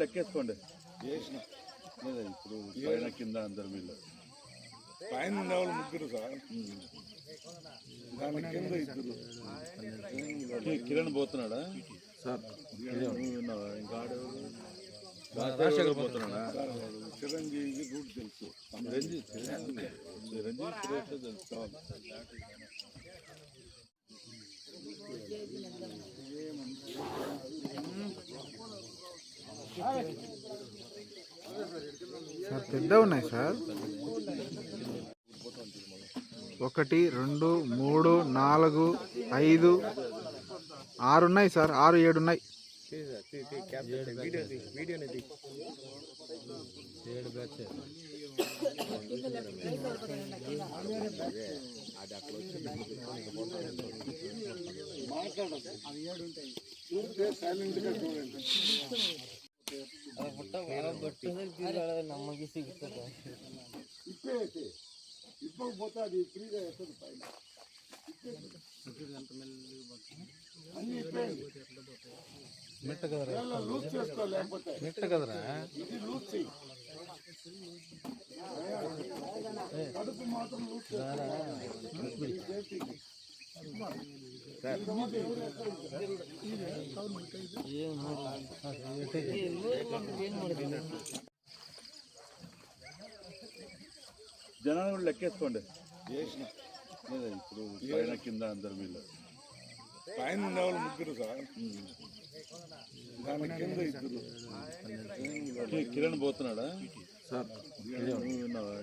లెక్కేసుకోండి. చేసిన. లేదా ఇప్పుడు పైన కింద అందరు వీళ్ళు. పైన ఉండేవాళ్ళు ముగ్గురు సార్. దాని కింద ఇద్దరు. కిరణ్ పోతున్నాడా? సార్ విన్నావా ఇంకా రాజశేఖర్ పోతున్నాడా? చిరంజీవి రూట్ తెలుసు. రంజిత్ చిరంజీవి తెలుసు. సార్ పెద్ద ఉన్నాయి సార్. ఒకటి రెండు మూడు నాలుగు ఐదు ఆరు ఉన్నాయి సార్. ఆరు ఏడు ఉన్నాయి. చూస్తే సైలెంట్ చూడండి. ఇప్పేసి ఇప్పకపోతే అది ఫ్రీగా వేస్తుంది పైన అన్ని ఇప్పేయండి ఏమన్నా లూజ్ చేసుకో లేకపోతే ఇది లూజ్ చెయ్యి కడుపు మాత్రం లూజ్ చేసుకో సేఫ్టీకి. జనాలు కూడా లెక్కేసుకోండి. చేసిన ఇప్పుడు పైన కింద అందరు వీళ్ళు పైన ఉండేవాళ్ళు ముగ్గురు సార్. దాని కింద ఇద్దరు. కిరణ్ పోతున్నాడా? సార్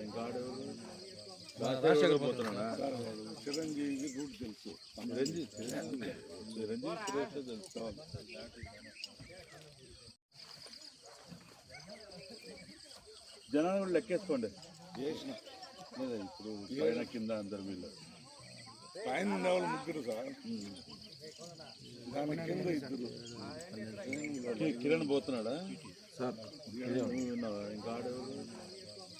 ఇంకా ఆడేవాడు రాజశేఖర్ పోతున్నాడా? చిరంజీవి రూట్ తెలుసు. రంజిత్ చిరంజీవి సురేష్ తెలుసు. జనాలు కూడా లెక్కేసుకోండి. చేసిన. లేదా ఇప్పుడు పైన కింద అందరు వీళ్ళు. పైన ఉండేవాళ్ళు ముగ్గురు సార్. దాని కింద ఇద్దరు. కిరణ్ పోతున్నాడా? సార్ ఇంకా ఆడేవాడు